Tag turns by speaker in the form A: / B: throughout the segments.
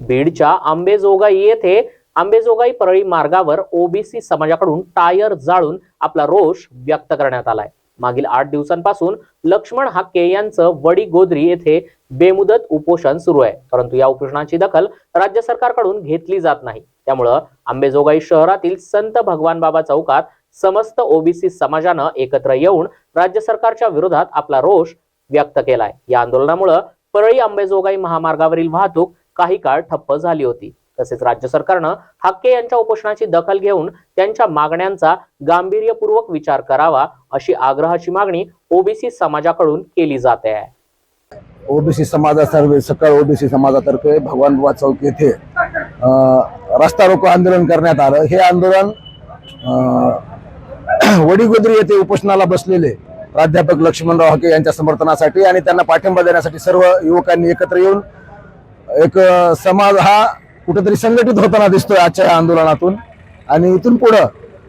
A: बीडच्या आंबेजोगाई येथे आंबेजोगाई परळी मार्गावर ओबीसी समाजाकडून टायर जाळून आपला रोष व्यक्त करण्यात आलाय. मागील आठ दिवसांपासून लक्ष्मण हाके यांचं वडी गोदरी येथे बेमुदत उपोषण सुरू आहे. परंतु या उपोषणाची दखल राज्य सरकारकडून घेतली जात नाही. त्यामुळं आंबेजोगाई शहरातील संत भगवान बाबा चौकात समस्त ओबीसी समाजानं एकत्र येऊन राज्य सरकारच्या विरोधात आपला रोष व्यक्त केलाय. या आंदोलनामुळं परळी आंबेजोगाई महामार्गावरील वाहतूक काही काळ ठप्प झाली होती. तसेच राज्य सरकारनं हक्के यांच्या उपोषणाची दखल घेऊन त्यांच्या मागण्यांचा गांभीर्यपूर्वक विचार करावा अशी आग्रहाची मागणी ओबीसी समाजाकडून केली जाते आहे.
B: ओबीसी समाजातर्फे सकाळ ओबीसी समाजातर्फे भगवान बुवा चौक येथे रस्ता रोको आंदोलन करण्यात आलं. हे आंदोलन वडीगोद्री येथे उपोषणाला बसलेले प्राध्यापक लक्ष्मणराव हके यांच्या समर्थनासाठी आणि त्यांना पाठिंबा देण्यासाठी सर्व युवकांनी एकत्र येऊन एक समाज हा कुठेतरी संघटित होताना दिसतोय आजच्या या आंदोलनातून. आणि इथून पुढं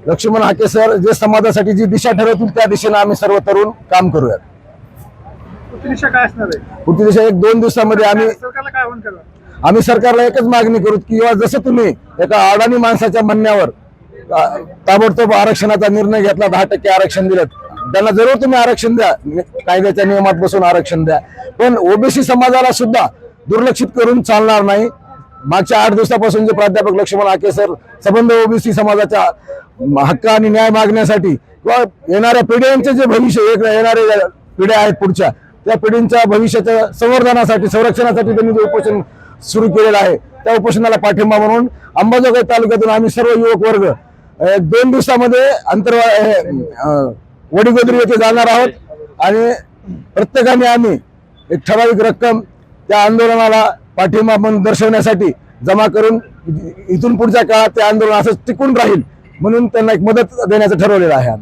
B: लक्ष्मण हाके सर जे समाजासाठी जी दिशा ठरवतील त्या दिशेनं आम्ही सर्व तरुण काम करूयात.
C: पुढची दिशा
B: एक दोन दिवसामध्ये आम्ही आम्ही सरकारला एकच मागणी करू की किंवा जसं तुम्ही एका अडाणी माणसाच्या म्हणण्यावर ताबडतोब आरक्षणाचा निर्णय घेतला दहा टक्के आरक्षण दिलं त्यांना जरूर तुम्ही आरक्षण द्या. कायद्याच्या नियमात बसून आरक्षण द्या. पण ओबीसी समाजाला सुद्धा दुर्लक्षित करून चालणार नाही. मागच्या आठ दिवसापासून जे प्राध्यापक लक्ष्मण आके सर संबंध ओबीसी समाजाच्या हक्क आणि न्याय मागण्यासाठी किंवा येणाऱ्या पिढ्यांचे जे भविष्य एक येणारे पिढ्या आहेत पुढच्या त्या पिढींच्या भविष्याच्या संवर्धनासाठी संरक्षणासाठी त्यांनी जे उपोषण सुरू केलेलं आहे त्या उपोषणाला पाठिंबा म्हणून अंबाजोगाई तालुक्यातून आम्ही सर्व युवक वर्ग दोन दिवसामध्ये अंतर वडीगोदरी येथे जाणार आहोत. आणि प्रत्येकाने आम्ही एक ठराविक रक्कम त्या आंदोलनाला पाठिंबा म्हणून दर्शवण्यासाठी जमा करून इथून पुढच्या काळात ते आंदोलन असंच टिकून राहील म्हणून त्यांना एक मदत देण्याचं ठरवलेलं आहे.